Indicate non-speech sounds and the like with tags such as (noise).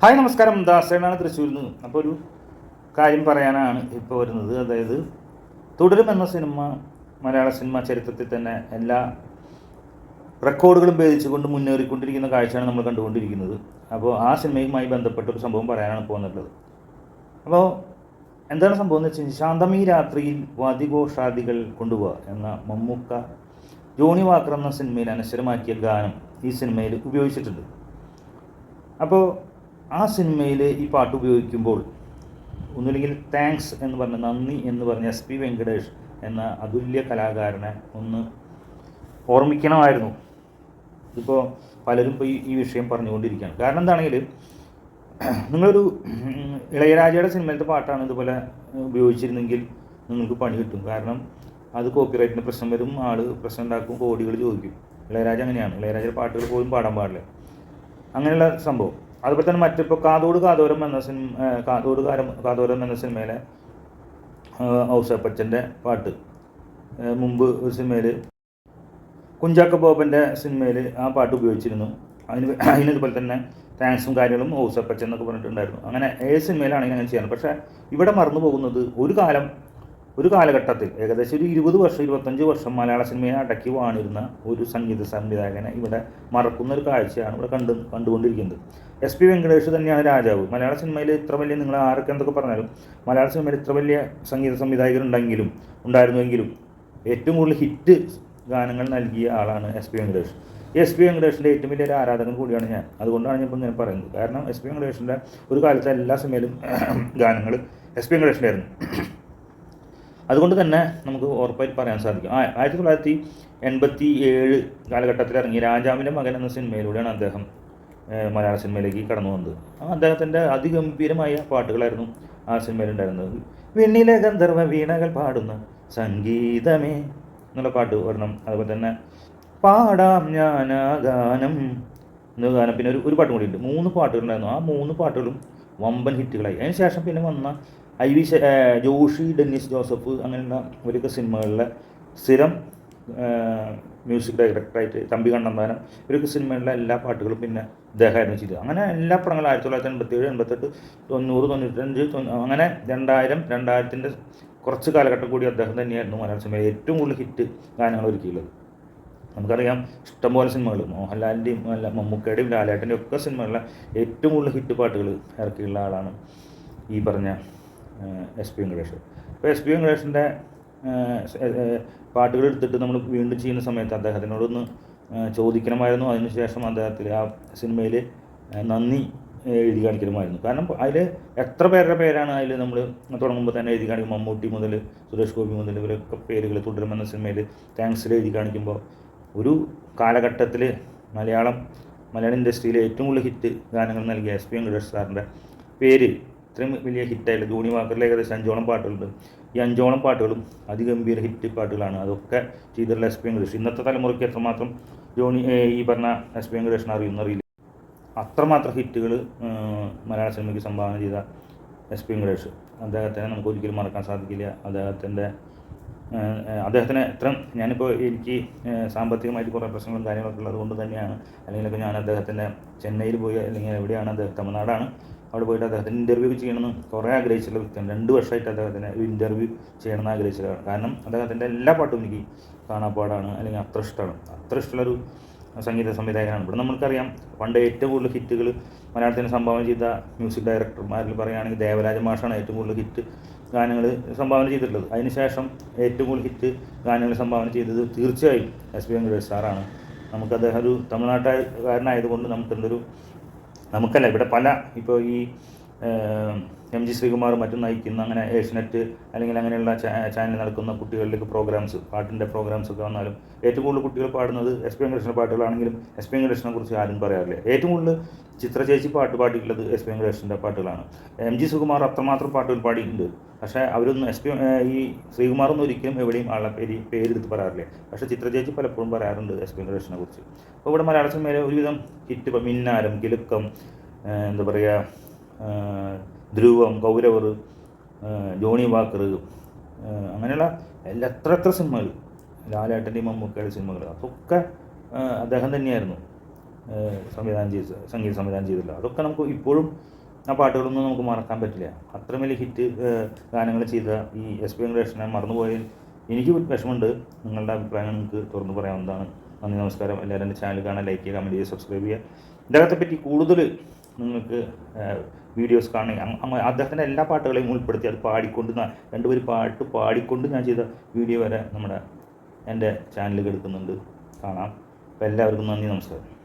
Hi നമസ്കാരം. ദാസേനാണ് തൃശ്ശൂരിൽ നിന്ന് അപ്പോൾ ഒരു കാര്യം പറയാനാണ് ഇപ്പോൾ വരുന്നത്. അതായത് തുടരും എന്ന സിനിമ മലയാള സിനിമ ചരിത്രത്തിൽ തന്നെ എല്ലാ റെക്കോർഡുകളും ഭേദിച്ചുകൊണ്ട് മുന്നേറിക്കൊണ്ടിരിക്കുന്ന കാഴ്ചയാണ് നമ്മൾ കണ്ടുകൊണ്ടിരിക്കുന്നത്. അപ്പോൾ ആ സിനിമയുമായി ബന്ധപ്പെട്ട ഒരു സംഭവം പറയാനാണ് പോകുന്നുള്ളത് അപ്പോൾ എന്താണ് സംഭവം എന്ന് വെച്ച് കഴിഞ്ഞാൽ ശാന്തമീ രാത്രിയിൽ വാദിഘോഷാദികൾ കൊണ്ടുപോവുക എന്ന മമ്മൂക്ക ജോണി വാക്കർ എന്ന സിനിമയിൽ അനശ്വരമാക്കിയ ഗാനം ഈ സിനിമയിൽ ഉപയോഗിച്ചിട്ടുണ്ട്. അപ്പോൾ ആ സിനിമയിൽ ഈ പാട്ട് ഉപയോഗിക്കുമ്പോൾ ഒന്നുമില്ലെങ്കിൽ താങ്ക്സ് എന്ന് പറഞ്ഞ നന്ദി എന്ന് പറഞ്ഞ എസ് പി വെങ്കടേഷ് എന്ന അതുല്യ കലാകാരനെ ഒന്ന് ഓർമ്മിക്കണമായിരുന്നു. ഇതിപ്പോൾ പലരും ഇപ്പോൾ ഈ വിഷയം പറഞ്ഞുകൊണ്ടിരിക്കുകയാണ്. കാരണം എന്താണെങ്കിൽ നിങ്ങളൊരു ഇളയരാജയുടെ സിനിമയിലത്തെ പാട്ടാണ് ഇതുപോലെ ഉപയോഗിച്ചിരുന്നെങ്കിൽ നിങ്ങൾക്ക് പണി കിട്ടും. കാരണം അത് കോപ്പിറൈറ്റിന് പ്രശ്നം വരും ആൾ പ്രശ്നം ഉണ്ടാക്കും കോടികൾ ചോദിക്കും. ഇളയരാജ അങ്ങനെയാണ്. ഇളയരാജയുടെ പാട്ടുകൾ പോലും പാടാൻ പാടില്ല. അങ്ങനെയുള്ള സംഭവം. അതുപോലെ തന്നെ മറ്റിപ്പോൾ കാതോട് കാതോരം എന്ന സിനിമ കാതോട് കാരം കാതോരം എന്ന സിനിമയിലെ ഔസപ്പച്ചന്റെ പാട്ട്. മുമ്പ് ഒരു സിനിമയിൽ കുഞ്ചാക്ക ബോബന്റെ സിനിമയിൽ ആ പാട്ട് ഉപയോഗിച്ചിരുന്നു. അതിന് അതിന് ഇതുപോലെ തന്നെ താങ്ക്സും കാര്യങ്ങളും ഔസപ്പച്ചൻ എന്നൊക്കെ പറഞ്ഞിട്ടുണ്ടായിരുന്നു. അങ്ങനെ ഏത് സിനിമയിലാണെങ്കിലും അങ്ങനെ ചെയ്യണം പക്ഷേ ഇവിടെ മറന്നു പോകുന്നത് ഒരു കാലം ഒരു കാലഘട്ടത്തിൽ ഏകദേശം ഒരു ഇരുപത് വർഷം ഇരുപത്തഞ്ച് വർഷം മലയാള സിനിമയെ അടക്കി വാണിരുന്ന ഒരു സംഗീത സംവിധായകനെ ഇവിടെ മറക്കുന്ന ഒരു കാഴ്ചയാണ് ഇവിടെ കണ്ട് കണ്ടുകൊണ്ടിരിക്കുന്നത്. എസ് പി വെങ്കടേഷ് തന്നെയാണ് രാജാവ്. മലയാള സിനിമയിൽ ഇത്ര വലിയ നിങ്ങൾ ആരൊക്കെ എന്തൊക്കെ പറഞ്ഞാലും മലയാള സിനിമയിൽ ഇത്ര വലിയ സംഗീത സംവിധായകരുണ്ടെങ്കിലും ഉണ്ടായിരുന്നുവെങ്കിലും ഏറ്റവും കൂടുതൽ ഹിറ്റ് ഗാനങ്ങൾ നൽകിയ ആളാണ് S P Venkatesh. S P വെങ്കടേഷിന്റെ ഏറ്റവും വലിയ ഒരു ആരാധകൻ കൂടിയാണ് ഞാൻ. അതുകൊണ്ടാണ് ഞാൻ ഇപ്പോൾ ഇങ്ങനെ പറയുന്നത്. കാരണം എസ് പി വെങ്കടേഷിന്റെ ഒരു കാലത്തെ എല്ലാ സിനിമയിലും (clears throat) ഗാനങ്ങൾ എസ് പി വെങ്കടേഷിന്റെ ആയിരുന്നു അതുകൊണ്ട് തന്നെ നമുക്ക് ഉറപ്പായിട്ട് പറയാൻ സാധിക്കും. ആയിരത്തി തൊള്ളായിരത്തി എൺപത്തി ഏഴ് കാലഘട്ടത്തിൽ ഇറങ്ങി രാജാവിന്റെ മകൻ എന്ന സിനിമയിലൂടെയാണ് അദ്ദേഹം മലയാള സിനിമയിലേക്ക് കടന്നു വന്നത്. അദ്ദേഹത്തിന്റെ അതിഗംഭീരമായ പാട്ടുകളായിരുന്നു ആ സിനിമയിലുണ്ടായിരുന്നത്. വെണ്ണിലെ ഗന്ധർവ വീണകൾ പാടുന്ന സംഗീതമേ എന്നുള്ള പാട്ട് ഒരെണ്ണം. അതുപോലെ തന്നെ പാടാം ഞാൻ ആ ഗാനം എന്ന ഗാനം. പിന്നെ ഒരു ഒരു പാട്ടും കൂടി ഉണ്ട്. മൂന്ന് പാട്ടുകളുണ്ടായിരുന്നു. ആ മൂന്ന് പാട്ടുകളും വമ്പൻ ഹിറ്റുകളായി. അതിന് ശേഷം പിന്നെ വന്ന ഐ വി ജോഷി ഡെന്നിസ് ജോസഫ് അങ്ങനെയുള്ള ഇവരൊക്കെ സിനിമകളിലെ സ്ഥിരം മ്യൂസിക് ഡയറക്ടറായിട്ട് തമ്പി കണ്ണന്താനം ഇവരൊക്കെ സിനിമകളിലെ എല്ലാ പാട്ടുകളും പിന്നെ ഇദ്ദേഹമായിരുന്നു ചെയ്തത്. അങ്ങനെ എല്ലാ പടങ്ങളും ആയിരത്തി തൊള്ളായിരത്തി എൺപത്തേഴ് എൺപത്തെട്ട് തൊണ്ണൂറ് തൊണ്ണൂറ്റഞ്ച് തൊണ്ണൂ- അങ്ങനെ രണ്ടായിരം രണ്ടായിരത്തിന്റെ കുറച്ച് കാലഘട്ടം കൂടി അദ്ദേഹം തന്നെയായിരുന്നു മലയാള സിനിമയിൽ ഏറ്റവും കൂടുതൽ ഹിറ്റ് ഗാനങ്ങൾ ഒരുക്കിയുള്ളത് നമുക്കറിയാം ഇഷ്ടംപോലെ സിനിമകൾ മോഹൻലാലിന്റെയും അല്ല മമ്മൂക്കയുടെയും ലാലേട്ടന്റെയും ഒക്കെ സിനിമകളിലെ ഏറ്റവും കൂടുതൽ ഹിറ്റ് പാട്ടുകൾ ഇറക്കിയുള്ള ആളാണ് ഈ പറഞ്ഞ എസ് പി വെങ്കടേഷ്. അപ്പോൾ എസ് പി വെങ്കടേഷിന്റെ പാട്ടുകൾ എടുത്തിട്ട് നമ്മൾ വീണ്ടും ചെയ്യുന്ന സമയത്ത് അദ്ദേഹത്തിനോടൊന്ന് ചോദിക്കണമായിരുന്നു. അതിനുശേഷം അദ്ദേഹത്തിൽ ആ സിനിമയിൽ നന്ദി എഴുതി കാണിക്കണമായിരുന്നു. കാരണം അതിൽ എത്ര പേരുടെ പേരാണ് അതിൽ നമ്മൾ തുടങ്ങുമ്പോൾ തന്നെ എഴുതി കാണിക്കും. മമ്മൂട്ടി മുതൽ സുരേഷ് ഗോപി മുതൽ ഇവരൊക്കെ പേരുകൾ തുടരുമെന്ന സിനിമയിൽ താങ്ക്സിൽ എഴുതി കാണിക്കുമ്പോൾ ഒരു കാലഘട്ടത്തിൽ മലയാളം മലയാള ഇൻഡസ്ട്രിയിലെ ഏറ്റവും കൂടുതൽ ഹിറ്റ് ഗാനങ്ങൾ നൽകിയ എസ് പി വെങ്കടേഷ് സാറിന്റെ പേര് ഇത്രയും വലിയ ഹിറ്റായില്ല ജോണി വാക്കറിൽ ഏകദേശം അഞ്ചോളം പാട്ടുകളുണ്ട്. ഈ അഞ്ചോളം പാട്ടുകളും അതിഗംഭീര ഹിറ്റ് പാട്ടുകളാണ്. അതൊക്കെ ചെയ്തിട്ടുള്ള എസ് പി വെങ്കടേഷ് ഇന്നത്തെ തലമുറയ്ക്ക് എത്രമാത്രം ഏ, ഈ പറഞ്ഞ എസ് പി വെങ്കടേഷിനെ അറിയുന്നറിയില്ല അത്രമാത്രം ഹിറ്റുകൾ മലയാള സിനിമയ്ക്ക് സംഭാവന ചെയ്ത എസ് പി വെങ്കടേഷ് അദ്ദേഹത്തിനെ നമുക്ക് ഒരിക്കലും മറക്കാൻ സാധിക്കില്ല. അദ്ദേഹത്തിന്റെ അദ്ദേഹത്തിന് എത്ര ഞാനിപ്പോൾ എനിക്ക് സാമ്പത്തികമായിട്ട് കുറേ പ്രശ്നങ്ങളും കാര്യങ്ങളൊക്കെ ഉള്ളത് കൊണ്ട് തന്നെയാണ്. അല്ലെങ്കിലൊക്കെ ഞാൻ അദ്ദേഹത്തിന്റെ ചെന്നൈയിൽ പോയി അല്ലെങ്കിൽ എവിടെയാണ് അദ്ദേഹം? തമിഴ്നാടാണ്. അവിടെ പോയിട്ട് അദ്ദേഹത്തിന് ഇന്റർവ്യൂ ചെയ്യണമെന്ന് കുറേ ആഗ്രഹിച്ചിട്ടുള്ള വ്യക്തിയാണ്. രണ്ട് വർഷമായിട്ട് അദ്ദേഹത്തിന് ഒരു ഇന്റർവ്യൂ ചെയ്യണമെന്ന് ആഗ്രഹിച്ചതാണ് കാരണം അദ്ദേഹത്തിന്റെ എല്ലാ പാട്ടും എനിക്ക് കാണാപ്പാടാണ് അല്ലെങ്കിൽ അത്ര ഇഷ്ടമാണ്. അത്ര ഇഷ്ടമുള്ളൊരു സംഗീത സംവിധായകനാണ്. ഇവിടെ നമുക്കറിയാം പണ്ട് ഏറ്റവും കൂടുതൽ ഹിറ്റുകൾ മലയാളത്തിന് സംഭാവന ചെയ്ത മ്യൂസിക് ഡയറക്ടർമാരിൽ പറയുകയാണെങ്കിൽ ദേവരാജ മാഷാണ് ഏറ്റവും കൂടുതൽ ഹിറ്റ് ഗാനങ്ങൾ സംഭാവന ചെയ്തിട്ടുള്ളത്. അതിനുശേഷം ഏറ്റവും കൂടുതൽ ഹിറ്റ് ഗാനങ്ങൾ സംഭാവന ചെയ്തത് തീർച്ചയായും എസ് പി വെങ്കടേഷ് സാറാണ് നമുക്ക് അദ്ദേഹം ഒരു തമിഴ്നാട്ടുകാരനായതുകൊണ്ട് നമുക്കെന്തൊരു നമുക്കല്ല ഇവിടെ പല ഇപ്പോൾ ഈ എം ജി ശ്രീകുമാർ മറ്റും നയിക്കുന്ന അങ്ങനെ ഏഷ്യനെറ്റ് അല്ലെങ്കിൽ അങ്ങനെയുള്ള ചാനൽ നടക്കുന്ന കുട്ടികളിലേക്ക് പ്രോഗ്രാംസ് പാട്ടിന്റെ പ്രോഗ്രാംസ് ഒക്കെ വന്നാലും ഏറ്റവും കൂടുതൽ കുട്ടികൾ പാടുന്നത് എസ് പി വെങ്കടേഷിന്റെ പാട്ടുകളാണെങ്കിലും എസ് പി വെങ്കടേഷിനെ കുറിച്ച് ആരും പറയാറില്ല. ഏറ്റവും കൂടുതൽ ചിത്ര ചേച്ചി പാട്ട് പാടിയിട്ടുള്ളത് എസ് പി വെങ്കടേഷിന്റെ പാട്ടുകളാണ്. എം ജി സുകുമാർ അത്രമാത്രം പാട്ടുകൾ പാടിയിട്ടുണ്ട്. പക്ഷേ അവരൊന്നും എസ് പി ഈ ശ്രീകുമാറൊന്നും ഒരിക്കലും എവിടെയും ആളെ പേര് പേരെടുത്ത് പറയാറില്ല. പക്ഷേ ചിത്ര ചേച്ചി പലപ്പോഴും പറയാറുണ്ട് എസ് പി വെങ്കടേഷിനെ കുറിച്ച്. അപ്പോൾ ഇവിടെ മലയാള സിനിമയിലെ ഒരുവിധം ഹിറ്റ് മിന്നാരം കിലുക്കം എന്താ പറയുക ധ്രുവം കൗരവർ ജോണി വാക്കർ അങ്ങനെയുള്ള എല്ലാ എത്ര എത്ര സിനിമകൾ ലാലേട്ടന്റെയും മമ്മൂക്കയുടെ സിനിമകൾ അതൊക്കെ അദ്ദേഹം തന്നെയായിരുന്നു. സംവിധാനം ചെയ്ത് സംഗീത സംവിധാനം ചെയ്തില്ല അതൊക്കെ നമുക്ക് ഇപ്പോഴും ആ പാട്ടുകളൊന്നും നമുക്ക് മറക്കാൻ പറ്റില്ല. അത്രയും വലിയ ഹിറ്റ് ഗാനങ്ങൾ ചെയ്ത ഈ എസ് പി വെങ്കടേഷനെ മറന്നുപോയതിൽ എനിക്ക് വിഷമമുണ്ട്. നിങ്ങളുടെ അഭിപ്രായം നിങ്ങൾക്ക് തുറന്നു പറയാവുന്നതാണ്. നന്ദി നമസ്കാരം. എല്ലാവരും എന്റെ ചാനൽ കാണാൻ ലൈക്ക് ചെയ്യുക കമന്റ് ചെയ്യുക സബ്സ്ക്രൈബ് ചെയ്യുക. ഇദ്ദേഹത്തെ പറ്റി കൂടുതൽ നിങ്ങൾക്ക് വീഡിയോസ് കാണുക അദ്ദേഹത്തിന്റെ എല്ലാ പാട്ടുകളെയും ഉൾപ്പെടുത്തി അത് പാടിക്കൊണ്ട് രണ്ടുപേർ പാട്ട് പാടിക്കൊണ്ട് ഞാൻ ചെയ്ത വീഡിയോ വരെ നമ്മുടെ എന്റെ ചാനലിൽ എടുക്കുന്നുണ്ട്. കാണാം. അപ്പോൾ എല്ലാവർക്കും നന്ദി നമസ്കാരം.